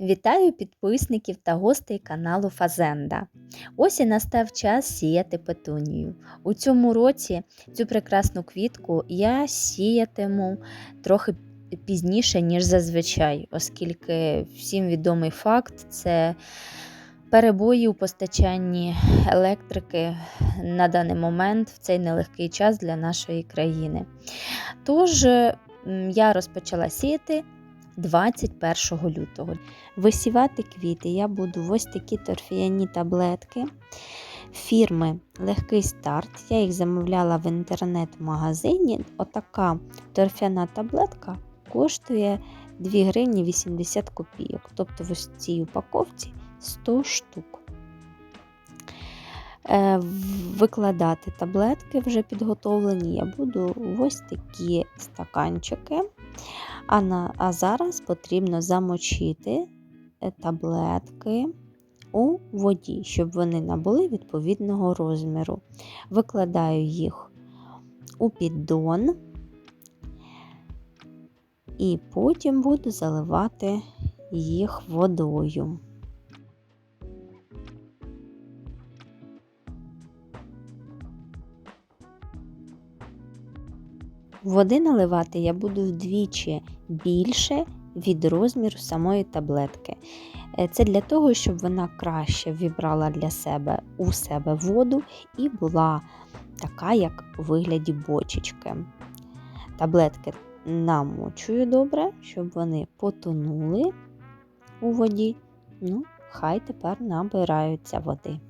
Вітаю підписників та гостей каналу Фазенда. Ось і настав час сіяти петунію. У цьому році цю прекрасну квітку я сіятиму трохи пізніше, ніж зазвичай, оскільки всім відомий факт це перебої у постачанні електрики на даний момент в цей нелегкий час для нашої країни. Тож я розпочала сіяти 21 лютого. Висівати квіти я буду в ось такі торфяні таблетки фірми Легкий старт. Я їх замовляла в інтернет-магазині. Отака торфяна таблетка коштує 2 гривні 80 копійок. Тобто в ось цій упаковці 100 штук. Е, Викладати таблетки вже підготовлені я буду ось такі стаканчики. А, на, а зараз потрібно замочити е, таблетки у воді, щоб вони набули відповідного розміру. Викладаю їх у піддон і потім буду заливати їх водою. Води наливати я буду вдвічі більше від розміру самої таблетки. Е, Це для того, щоб вона краще вібрала для себе у себе воду і була така, як у вигляді бочечки. Таблетки намочую добре, щоб вони потонули у воді. Ну, хай тепер набираються води.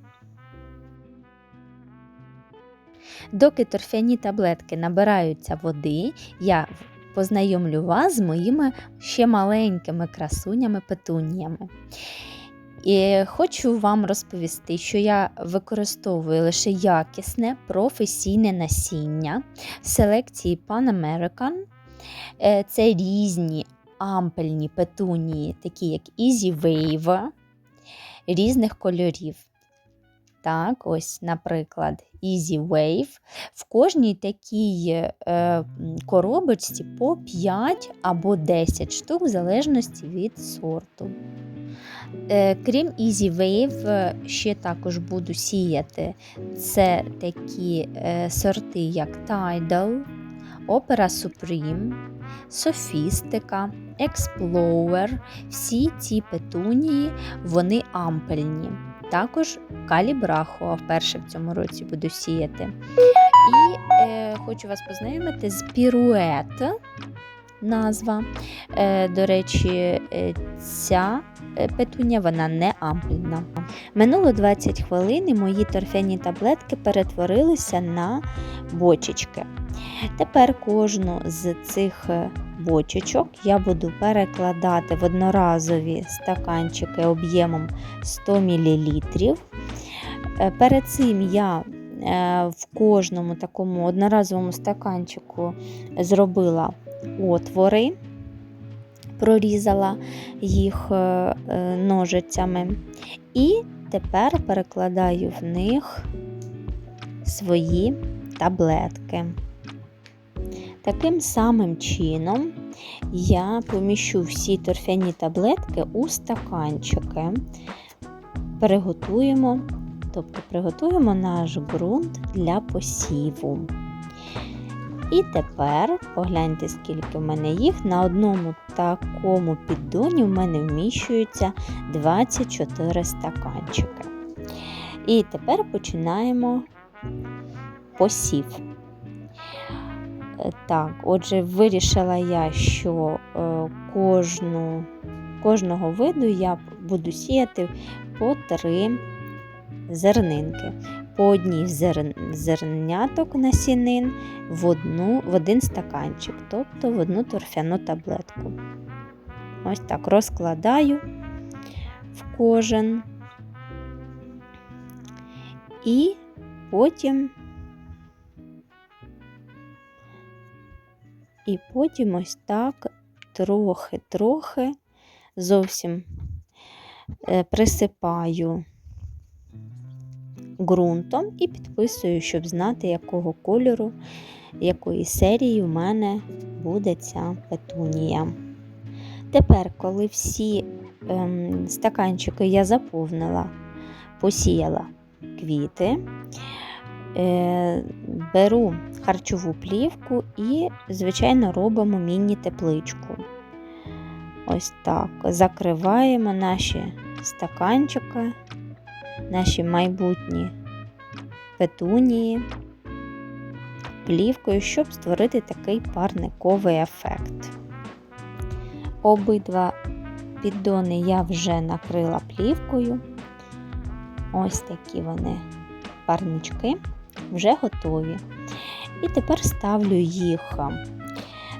Доки торфяні таблетки набираються води, я познайомлю вас з моїми ще маленькими красунями петуніями. І хочу вам розповісти, що я використовую лише якісне професійне насіння селекції Pan American. Е, Це різні ампельні петунії, такі як Easy Wave, різних кольорів. Так, ось, наприклад, Easy Wave. В кожній такій е, коробочці по 5 або 10 штук, в залежності від сорту. Е, крім Easy Wave, е, ще також буду сіяти це такі е, сорти, як Tidal, Opera Supreme, Sophistica, Explorer. Всі ці петунії вони ампельні. Також калібрахо вперше в цьому році буду сіяти. І е, хочу вас познайомити з пірует. Назва. Е, до речі, е, ця е, петуня вона не ампельна. Минуло 20 хвилин і мої торфяні таблетки перетворилися на бочечки. Тепер кожну з цих е, бочечок я буду перекладати в одноразові стаканчики об'ємом 100 мл. Е, Перед цим я е, в кожному такому одноразовому стаканчику зробила отвори, прорізала їх е, ножицями, і тепер перекладаю в них свої таблетки. Таким самим чином я поміщу всі торфяні таблетки у стаканчики, приготуємо, тобто приготуємо наш ґрунт для посіву. І тепер погляньте, скільки в мене їх. На одному такому піддоні в мене вміщується 24 стаканчики. І тепер починаємо посів. Е, Так, отже, вирішила я, що е, кожну, кожного виду я буду сіяти по три зернинки. По одній зер... зерняток насінин в, одну, в один стаканчик, тобто в одну торфяну таблетку. Ось так розкладаю в кожен. І потім І потім ось так трохи-трохи зовсім е, присипаю ґрунтом і підписую, щоб знати, якого кольору, якої серії в мене буде ця петунія. Тепер, коли всі ем, стаканчики я заповнила, посіяла квіти, е, беру харчову плівку і, звичайно, робимо міні-тепличку. Ось так. Закриваємо наші стаканчики, наші майбутні петунії плівкою, щоб створити такий парниковий ефект. Обидва піддони я вже накрила плівкою. Ось такі вони парнички вже готові. І тепер ставлю їх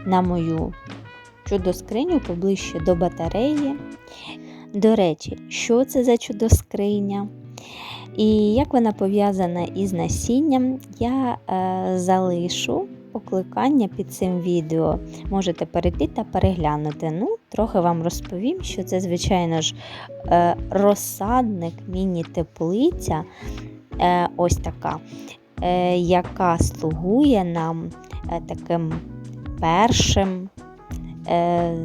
на мою чудо-скриню поближче до батареї. До речі, що це за чудо-скриня? І як вона пов'язана із насінням, я е, залишу покликання під цим відео. Можете перейти та переглянути. Ну, трохи вам розповім, що це, звичайно ж, е, розсадник, міні-теплиця, е, ось така, е, яка слугує нам е, таким першим е,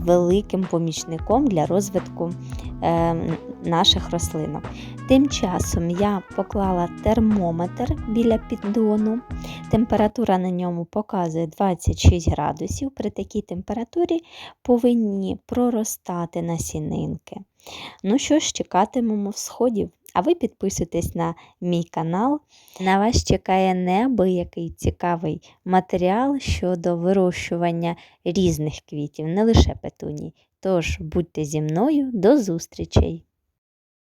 великим помічником для розвитку е, наших рослинок. Тим часом я поклала термометр біля піддону. Температура на ньому показує 26 градусів. При такій температурі повинні проростати насінинки. Ну що ж, чекатимемо всходів. А ви підписуйтесь на мій канал. На вас чекає неабиякий цікавий матеріал щодо вирощування різних квітів, не лише петуній. Тож будьте зі мною, до зустрічей!